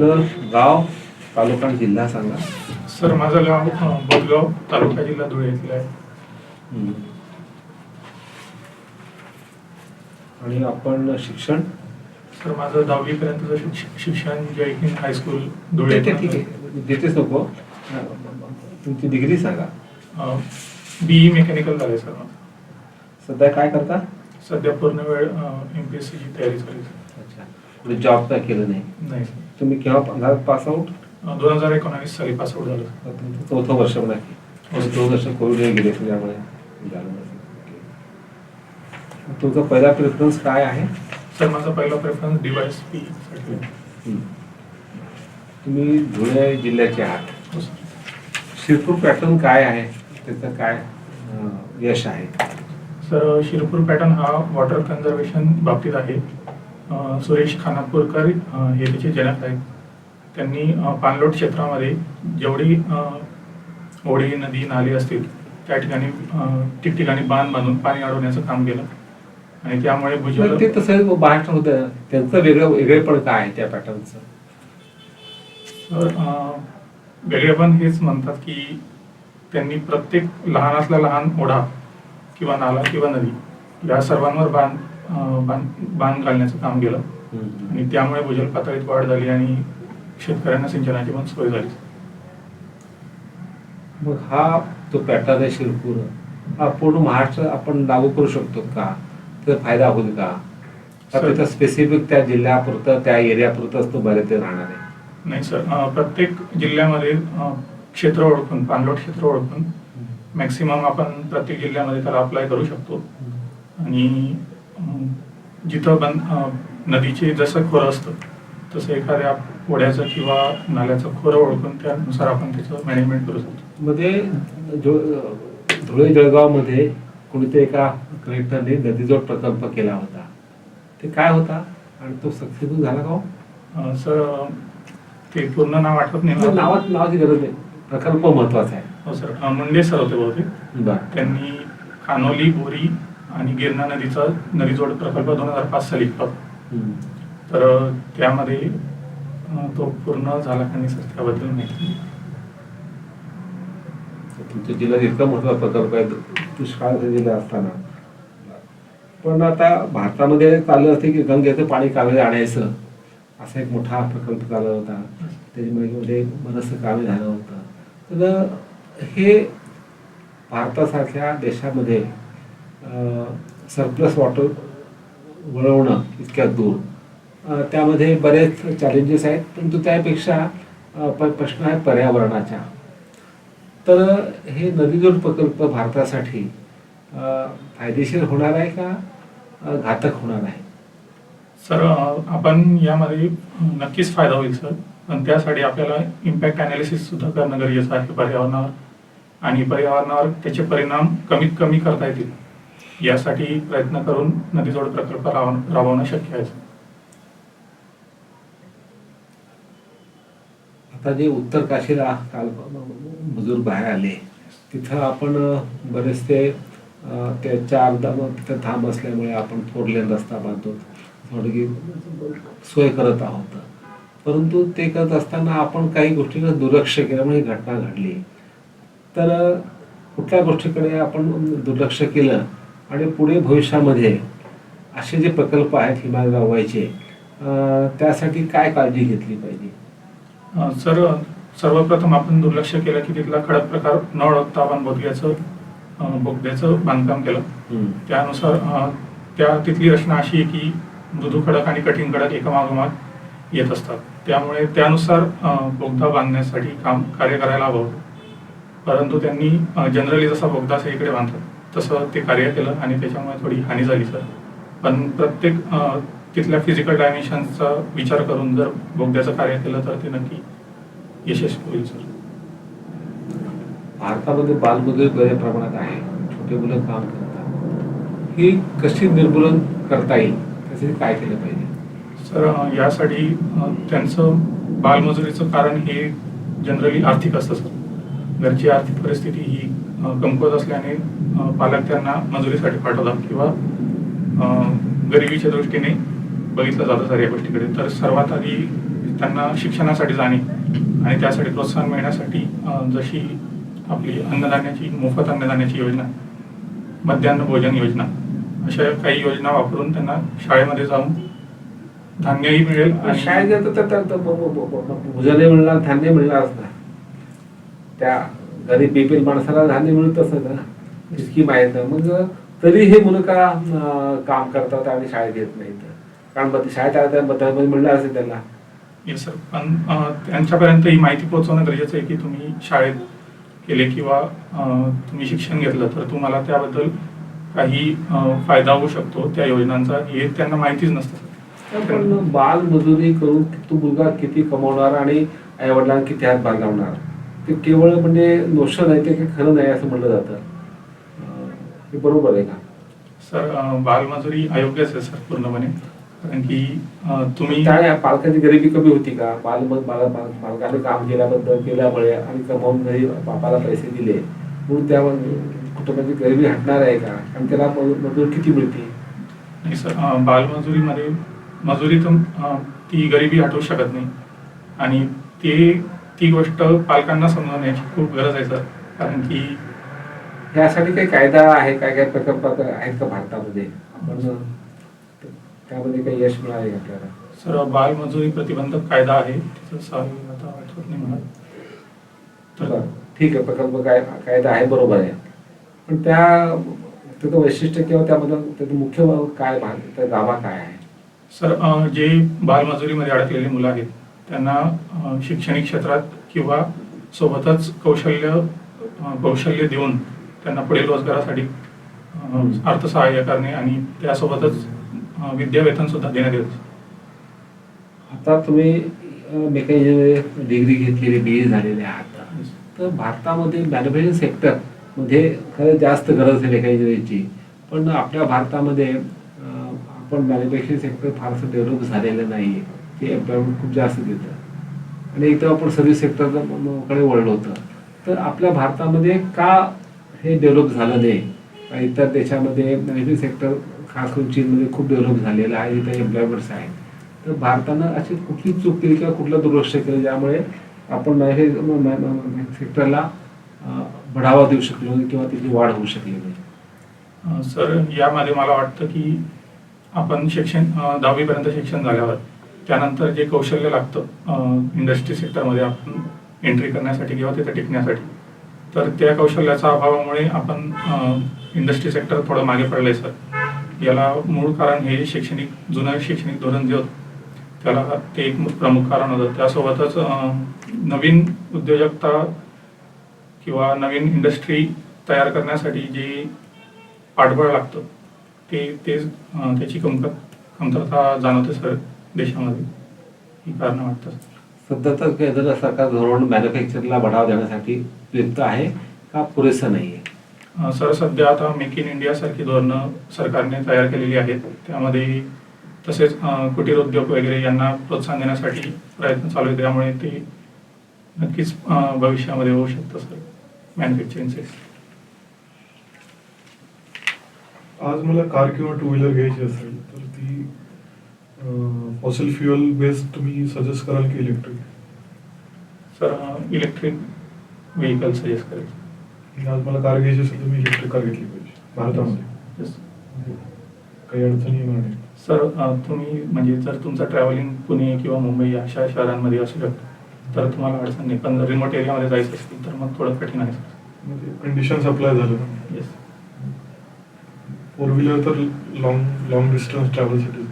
आपलं गाव तालुका आणि जिल्हा सांगा. सर माझं गाव बोदगाव तालुका जिल्हा धुळे येथील आहे. हम्म. आणि आपण शिक्षण? सर माझं दहावीपर्यंतचं शिक्ष- शिक्षण जय हिंद हायस्कूल धुळे आहे. देतेच नको. तुमची डिग्री सांगा. बीई मेकॅनिकल झालंय सर माझं. सध्या काय करता? सध्या पूर्ण वेळ एम पी एस सीची तयारी चालू आहे. अच्छा. पुढे जॉब काय केलं नाही नाही तुम्ही केव्हा पास आउट दोन हजार एकोणावीस साली पास आउट झालं. तुमचं चौथं वर्ष म्हणा की हो. दोन वर्ष कोविड गेले त्याच्यामुळे झालं नसेल. ओके. तुमचा पहिला प्रेफरन्स काय आहे सर माझा पहिला प्रेफरन्स डिवाइस पी साठी हम्म. तुम्ही धुळे जिल्ह्याचे आहात हो सर शिरपूर पॅटर्न काय आहे त्याचं काय अं, यश आहे सर शिरपूर पॅटर्न हा वॉटर कन्झर्वेशन बाबतीत आहे सुरेश खानापूरकर हे त्याचे जनक आहेत. त्यांनी पाणलोट क्षेत्रामध्ये जेवढी ओढी नदी नाली असतील त्या ठिकाणी ठिकठिकाणी बांध बांधून पाणी अडवण्याचं काम केलं. आणि त्यामुळे भुजल ते तसं महाराष्ट्र होतं त्यांचं वेगळं वेगळेपण काय आहे त्या पॅटर्नचं? तर वेगळेपण हेच म्हणतात की त्यांनी प्रत्येक लहानातला लहान ओढा किंवा नाला किंवा नदी या सर्वांवर बांध बांध बांध घालण्याचं काम केलं. आणि त्यामुळे भूजल पातळीत वाढ झाली आणि शेतकऱ्यांना सिंचनाची पण सोय झाली. मग हा जो पॅटर्न आहे शिरपूर हा पूर्ण महाराष्ट्र आपण लागू करू शकतो का? त्याचा फायदा होईल का? त्याचा स्पेसिफिक त्या जिल्ह्यापुरतं त्या एरियापुरतंच तो बरे ते राहणार आहे? नाही सर. प्रत्येक जिल्ह्यामध्ये क्षेत्र ओळखून पाणलोट क्षेत्र ओळखून मॅक्सिमम आपण प्रत्येक जिल्ह्यामध्ये त्याला अप्लाय करू शकतो. आणि जिथं बन नदीचे जसं खोरं असतं तसं एखाद्या ओढ्याचं किंवा नाल्याचं खोरं ओळखून त्यानुसार आपण त्याचं मॅनेजमेंट करू शकतो. मध्ये जो- धुळे जळगावमध्ये कोणीतरी एका कलेक्टरने नदीजोड प्रकल्प केला होता. ते काय होता आणि तो सक्सेसफुल झाला का हो? सर ते पूर्ण नाव आठवत नाही. नावात नावाची गरज नाही. प्रकल्प महत्त्वाचा आहे. हो सर. मुंडे सर होते बहुतेक. त्यांनी खानोली बोरी आणि गिरणा नदीचा नदीजोड प्रकल्प दोन हजार पाच साली. तर त्यामध्ये तो पूर्ण झाला का नाही सर त्याबद्दल माहिती नाही. तुमच्या जिल्ह्यात इतका मोठा प्रकल्प आहे दुष्काळाचा जिल्हा असताना. पण आता भारतामध्ये चाललं असते की गंगेचं पाणी कावेरी आणायचं. असा एक मोठा प्रकल्प चालला होता. त्याच्यामध्ये बरंचसं कामे झालं होतं. तर हे भारतासारख्या देशामध्ये सरप्लस वॉटर वळवणं इतक्या दूर. त्यामध्ये बरेच चॅलेंजेस आहेत परंतु त्यापेक्षा प- प्रश्न आहे पर्यावरणाच्या. तर हे नदीजोड प्रकल्प भारतासाठी फायदेशीर होणार आहे का घातक होणार आहे? सर आपण यामध्ये नक्कीच फायदा होईल सर. पण त्यासाठी आपल्याला इम्पॅक्ट अनालिसिस सुद्धा करणं गरजेचं आहे पर्यावरणावर. आणि पर्यावरणावर त्याचे परिणाम कमीत कमी करता येतील. यासाठी प्रयत्न करून नदीजोड प्रकल्प राबवणं शक्य आहे. आता जे उत्तर काशीला काल मजूर बाहेर आले तिथं आपण बरेचसे त्याच्या ते चार तिथं थांब असल्यामुळे आपण फोर लेन रस्ता बांधतो. थोडी की सोय करत आहोत. परंतु ते करत असताना आपण काही गोष्टीकडे दुर्लक्ष केल्यामुळे ही घटना घडली. तर कुठल्या गोष्टीकडे आपण दुर्लक्ष केलं? आणि पुढे भविष्यामध्ये असे जे प्रकल्प आहेत हिमालय रावायचे त्यासाठी काय काळजी घेतली पाहिजे? सर सर्वप्रथम आपण दुर्लक्ष केलं की तिथला खडक प्रकार न ओळखता आपण बोगद्याचं अ, बोगद्याचं बांधकाम केलं. त्यानुसार त्या तिथली रचना अशी आहे की मृदू खडक आणि कठीण खडक एकामागोमाग येत असतात. त्यामुळे त्यानुसार बोगदा बांधण्यासाठी काम कार्य करायला हवं परंतु त्यांनी जनरली जसा बोगदा सगळीकडे बांधतात तसं ते कार्य केलं आणि त्याच्यामुळे थोडी हानी झाली सर. पण प्रत्येक तिथल्या फिजिकल डायमेन्शनचा विचार करून जर बोगद्याचं कार्य केलं तर ते नक्की यशस्वी होईल सर. भारतामध्ये बालमजुरी बऱ्या प्रमाणात आहे. छोटे मुलं काम करतात. ही कशी निर्मूलन करता येईल? त्यासाठी काय केलं पाहिजे? सर यासाठी त्यांचं बालमजुरीचं कारण हे जनरली आर्थिक असतं सर. घरची आर्थिक परिस्थिती ही कमकुवत असल्याने पालक त्यांना मजुरीसाठी पाठवतात किंवा गरिबीच्या दृष्टीने बघितलं जातं सर या गोष्टीकडे तर सर्वात आधी त्यांना शिक्षणासाठी जाणे आणि त्यासाठी प्रोत्साहन मिळण्यासाठी जशी आपली अन्नधान्याची मोफत अन्नधान्याची योजना मध्यान्ह भोजन योजना अशा काही योजना वापरून त्यांना शाळेमध्ये जाऊन धान्यही मिळेल शाळेत जातं तर भोजनही मिळणार धान्य मिळणारच ना त्या गरीब बिपील माणसाला धान्य मिळतच ना स्कीम आहेत ना मग तरी हे मुलं का काम करतात आणि शाळेत येत नाहीत? कारण शाळेत आल्या बद्दल मिळलं असेल त्यांना. येस सर पण त्यांच्यापर्यंत ही माहिती पोहोचवणं गरजेचं आहे की तुम्ही शाळेत गेले किंवा तुम्ही शिक्षण घेतलं तर तुम्हाला त्याबद्दल काही फायदा होऊ शकतो त्या योजनांचा. हे त्यांना माहितीच नसतं. पण बाल मजुरी करून तो मुलगा किती कमवणार आणि आई वडिलांना किती हातभार लावणार ते केवळ म्हणजे नोशन आहे ते काही खरं नाही असं म्हणलं जातं. हे बरोबर आहे का? सर बालमजुरी अयोग्यच आहे सर पूर्णपणे. कारण की तुम्ही काय पालकांची गरिबी कमी होती का? बाल बाल बाल- पालकांनी काम केल्याबद्दल केल्यामुळे आणि कमावून घरी बापाला पैसे दिले. म्हणून त्या कुटुंबाची गरिबी हटणार आहे का? आणि त्याला मजूर किती मिळते नाही सर बालमजुरीमध्ये मजुरीतून अ, ती गरिबी हटवू शकत नाही. आणि ते ती गोष्ट पालकांना समजवण्याची खूप गरज आहे सर. कारण की यासाठी काही कायदा आहे काय काय प्रकल्प आहेत का भारतामध्ये? आपण त्यामध्ये काही यश मिळाले आपल्याला? सर बालमजुरी प्रतिबंधक कायदा आहे आता आठवत नाही मला. तर ठीक आहे प्रकल्प काय कायदा आहे बरोबर आहे. पण त्या त्याचं वैशिष्ट्य किंवा त्यामधलं त्याचं मुख्य काय भाग त्या गाभा काय आहे? सर जे बालमजुरीमध्ये अडकलेली मुलं आहेत त्यांना शैक्षणिक क्षेत्रात किंवा सोबतच कौशल्य कौशल्य देऊन त्यांना पुढील रोजगारासाठी अर्थसहाय्य करणे आणि त्यासोबतच विद्यावेतन सुद्धा देण्यात येतं. आता तुम्ही डिग्री घेतलेली बी ए झालेले आहात. तर भारतामध्ये मॅन्युफॅक्चरिंग सेक्टरमध्ये खरं जास्त गरज आहे मेकॅनिकलची पण आपल्या भारतामध्ये आपण मॅन्युफॅक्चरिंग सेक्टर फारसं डेव्हलप झालेलं नाही आहे ते एम्प्लॉयमेंट खूप जास्त देतं आणि एकदम आपण सर्व्हिस सेक्टरकडे वळलो होतं तर आपल्या भारतामध्ये का हे डेव्हलप झालं नाही? आणि इतर देशामध्ये मॅन्युफॅक्चरिंग सेक्टर खास करून चीनमध्ये खूप डेव्हलप झालेलं आहे इथे एम्प्लॉयमेंट्स आहेत. तर भारतानं अशी कुठली चूक केली किंवा कुठलं दुर्लक्ष केलं ज्यामुळे आपण हे सेक्टरला बढावा देऊ शकलो नाही किंवा त्याची वाढ होऊ शकली नाही? सर यामध्ये मला वाटतं की आपण शिक्षण दहावीपर्यंत शिक्षण झाल्यावर त्यानंतर जे कौशल्य लागतं इंडस्ट्री सेक्टरमध्ये आपण एंट्री करण्यासाठी किंवा तिथे टिकण्यासाठी तर त्या कौशल्याच्या अभावामुळे आपण इंडस्ट्री सेक्टर थोडं मागे पडलंय सर. याला मूळ कारण हे शैक्षणिक जुनं शैक्षणिक धोरण जे होतं त्याला ते एक प्रमुख कारण होतं. त्यासोबतच नवीन उद्योजकता किंवा नवीन इंडस्ट्री तयार करण्यासाठी जे पाठबळ लागतं ते ते त्याची कमतर कमतरता जाणवते सर. देशामध्ये. ही कारणं वाटतात. सध्या तर केंद्र सरकार धोरण मॅन्युफॅक्चरला बढावा देण्यासाठी प्रयुक्त आहे का पुरेसं नाही आहे सर सध्या आता मेक इन इंडिया सारखी धोरणं सरकारने तयार केलेली आहेत. त्यामध्ये तसेच कुटीर उद्योग वगैरे यांना प्रोत्साहन देण्यासाठी प्रयत्न चालू आहेत. त्यामुळे ते नक्कीच भविष्यामध्ये होऊ शकतं सर मॅन्युफॅक्चरिंग सेक्टर. आज मला कार किंवा टू व्हीलर घ्यायची असेल तर फॉसिल फ्युअल बेस्ड तुम्ही सजेस्ट कराल की electric sir electric vehicle suggest करेल आज मला कार घ्यायची असेल तर मी इलेक्ट्रिक कार घेतली पाहिजे भारतामध्ये. काही अडचणी येणार नाही. सर तुम्ही म्हणजे जर तुमचं ट्रॅव्हलिंग पुणे किंवा मुंबई अशा शहरांमध्ये असू शकतं तर तुम्हाला अडचण नाही. पण रिमोट एरियामध्ये जायचं असेल तर मग थोडं कठीण आहे सर. कंडिशन्स अप्लाय झालं येस फोर व्हीलर तर लॉंग लॉंग डिस्टन्स ट्रॅव्हलसाठी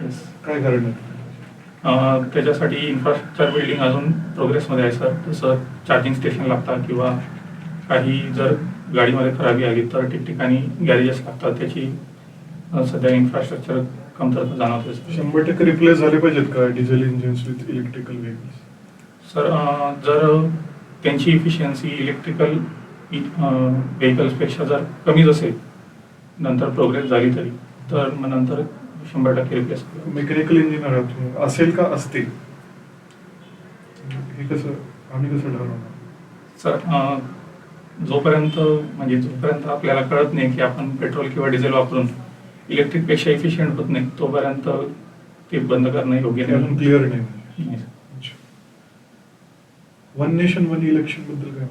येस काय कारण आहे? त्याच्यासाठी इन्फ्रास्ट्रक्चर बिल्डिंग अजून प्रोग्रेसमध्ये आहे सर जसं चार्जिंग स्टेशन लागतात किंवा काही जर गाडीमध्ये खराबी आली तर ठिकठिकाणी गॅरेजेस लागतात त्याची सध्या इन्फ्रास्ट्रक्चर कमतरता जाणवते सर शंभर टक्के रिप्लेस झाले पाहिजेत का diesel engines with electrical vehicles sir अ, जर त्यांची इफिशियन्सी इलेक्ट्रिकल व्हेकल्सपेक्षा जर कमीच असेल नंतर प्रोग्रेस झाली तरी तर मग नंतर शंभर टक्के रिप्लेस मेकॅनिकल इंजिनियर आहात तुम्ही. असेल का? असते हे कसं आम्ही कसं ठरवणार? सर जोपर्यंत म्हणजे जोपर्यंत आपल्याला कळत नाही की आपण पेट्रोल किंवा डिझेल वापरून इलेक्ट्रिकपेक्षा इफिशियंट होत नाही तोपर्यंत ते बंद करणं योग्य ते अजून नाही. क्लिअर नाही नाही वन नेशन वन इलेक्शनबद्दल काय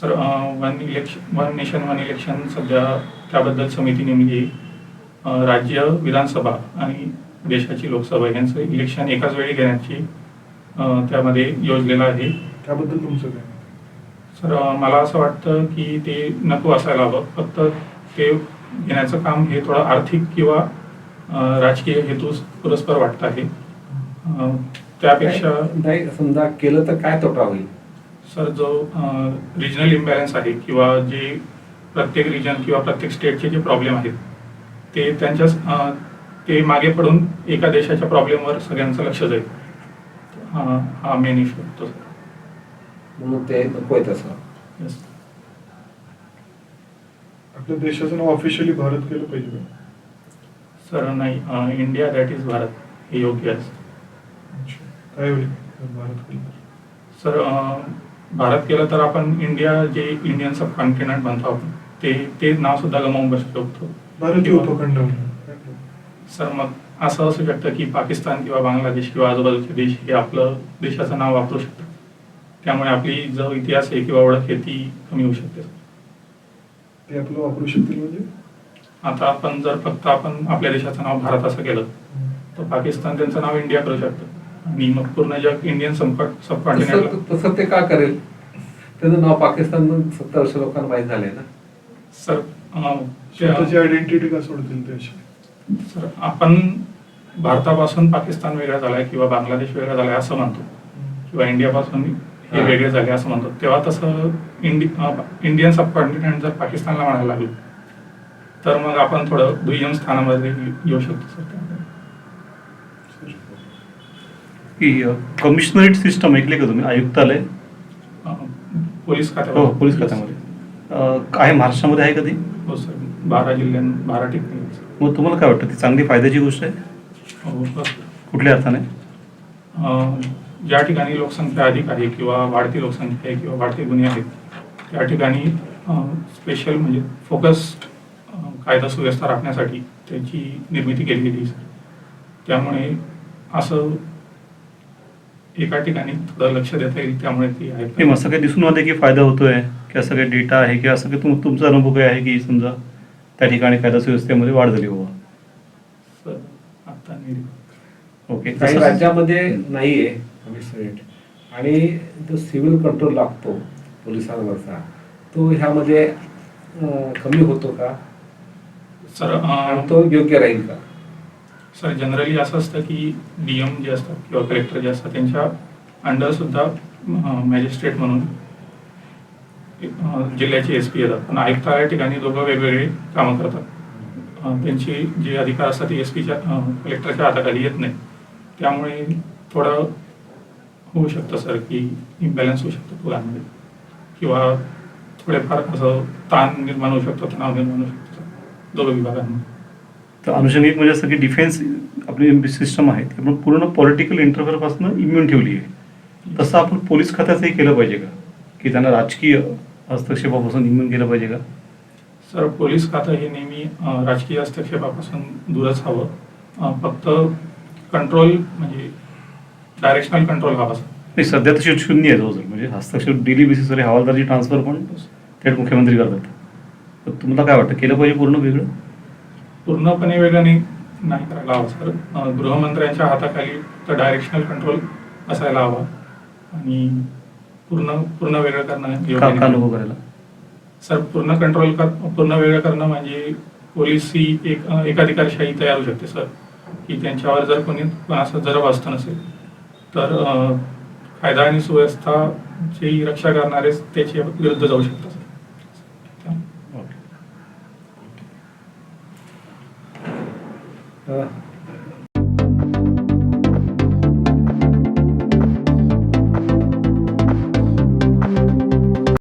sir one election one nation one election सध्या त्याबद्दल समिती नेमली राज्य विधानसभा आणि देशाची लोकसभा यांचं इलेक्शन एकाच वेळी घेण्याची अं, त्यामध्ये योजलेलं आहे. त्याबद्दल तुमचं काय? सर मला असं वाटतं की ते नको असायला हवं. फक्त ते घेण्याचं काम हे थोडं आर्थिक किंवा राजकीय हेतू पुरस्पर वाटतं आहे. त्यापेक्षा नाही समजा केलं तर काय तोटा होईल? सर जो रिजनल इम्बॅलन्स आहे किंवा जे प्रत्येक रिजन किंवा प्रत्येक स्टेटचे जे प्रॉब्लेम आहेत ते त्यांच्या ते मागे पडून एका देशाच्या प्रॉब्लेमवर सगळ्यांचं लक्ष जाईल हा हा मेन इश्यू होतो म्हणून ते नको आहे तसं Yes. आपल्या देशाचं नाव ऑफिशियली भारत केलं पाहिजे? सर नाही इंडिया दॅट इज भारत हे योग्य आहे. काय होईल भारत केलं तर? सर भारत केलं तर आपण इंडिया जे इंडियन सब कॉन्टिनेंट म्हणतो आपण ते ते नाव सुद्धा गमावून बसू शकतो भारतीय उपखंड? सर मग असं असू शकतं की पाकिस्तान किंवा बांगलादेश किंवा आजूबाजूचे देश हे आपलं देशाचं नाव वापरू शकतात. त्यामुळे आपली जो इतिहास आहे किंवा ओळख आहे ती कमी होऊ शकते. ते आपलं वापरू शकतील म्हणजे? आता आपण जर फक्त आपण आपल्या देशाचं नाव भारत असं केलं तर पाकिस्तान त्यांचं नाव इंडिया करू शकतं. आणि मग पूर्ण जग इंडियन सब सबकॉन्टिनेंटला तसं तसं ते का करेल? त्याचं नाव पाकिस्तान सत्तर वर्ष लोकांना माहीत झालंय ना. सर स्वतःची आयडेंटिटी का सोडतील ते अशी? सर आपण भारतापासून पाकिस्तान वेगळा झालाय किंवा बांगलादेश वेगळा झालाय असं म्हणतो. किंवा इंडियापासून हे हा. वेगळे झाले असं म्हणतो. तेव्हा तसं इंडि इंडियन सबकॉन्टिनेंट जर पाकिस्तानला म्हणायला लागलो तर मग आपण थोडं दुय्यम स्थानामध्ये येऊ शकतो सर. कमिशनरेट सिस्टम ऐकले का तुम्ही? आयुक्तालय? पोलीस हो खात्यावर पोलीस खात्यामध्ये. आहे महाराष्ट्रामध्ये आहे कधी हो सर. बारा जिल्ह्यां बारा ठिकाणी. मग तुम्हाला काय वाटतं ती चांगली फायद्याची गोष्ट आहे. कुठल्या अर्थाने? अं, ज्या ठिकाणी लोकसंख्या अधिक आहे किंवा वाढती लोकसंख्या आहे किंवा वाढते गुन्हे आहेत त्या ठिकाणी स्पेशल म्हणजे फोकस कायदा सुव्यवस्था राखण्यासाठी त्याची निर्मिती केली गेली सर त्यामुळे असं एका ठिकाणी थोडं लक्ष देता येईल त्यामुळे ती नाही आहे. मग असं काही दिसून आलं की फायदा होतोय की असं काही डेटा आहे की असं काही तुम तुमचा अनुभव काय आहे की समजा? त्या ठिकाणी कायदा सुव्यवस्थेमध्ये वाढ झाली बाबा. सर आता नाही ओके. काही राज्यामध्ये नाहीये कमिशनरेट आणि जो सिव्हिल कंट्रोल लागतो पोलिसांवरचा तो ह्यामध्ये कमी होतो का? सर तो योग्य राहील का? सर जनरली असं असतं की डीएम जे असतात किंवा कलेक्टर जे असतात त्यांच्या अंडर सुद्धा मॅजिस्ट्रेट म्हणून जिल्ह्याचे एस पी येतात. पण ऐकता या ठिकाणी दोघं वेगवेगळे कामं करतात. त्यांची जे अधिकार असतात ते एस पीच्या कलेक्टरच्या हाताखाली येत नाही. त्यामुळे थोडं होऊ शकतं सर की इम्बॅलन्स होऊ शकतो दोघांमध्ये. किंवा थोडेफार असं ताण निर्माण होऊ शकतो तणाव निर्माण होऊ शकतो दोघं विभागांमध्ये. तर अनुषंगिक म्हणजे असं की डिफेन्स आपली सिस्टम आहे ती आपण पूर्ण पॉलिटिकल इंटरफेअर इम्युन ठेवली आहे. तसं आपण पोलीस खात्याचंही केलं पाहिजे का? की त्यांना राजकीय हस्तक्षेपापासून इम्युन केलं पाहिजे का? सर पोलीस खातं हे नेहमी राजकीय हस्तक्षेपापासून दूरच हवं. फक्त कंट्रोल म्हणजे डायरेक्शनल कंट्रोल हवा सर. नाही सध्या तशी शून्य आहे जवळजवळ. म्हणजे हस्तक्षेप डेली बेसिसवर. हवालदारची ट्रान्सफर पण थेट मुख्यमंत्री करतात. तर तुम्हाला काय वाटतं केलं पाहिजे पूर्ण वेगळं? पूर्णपणे वेगळं नाही नाही करायला हवं सर. गृहमंत्र्यांच्या हाताखाली तर डायरेक्शनल कंट्रोल असायला हवा. आणि पूर्ण पूर्ण वेगळं करणं योग्य का का नाही. नको करायला? सर पूर्ण कंट्रोल कर पूर्ण वेगळं करणं म्हणजे पोलीस ही एक एकाधिकारशाही तयार होऊ शकते सर. की त्यांच्यावर जर कोणी कोणाचं जर वाचतं नसेल तर अ, कायदा आणि सुव्यवस्था जे रक्षा करणारे त्याच्या विरुद्ध जाऊ शकतात सर. अं,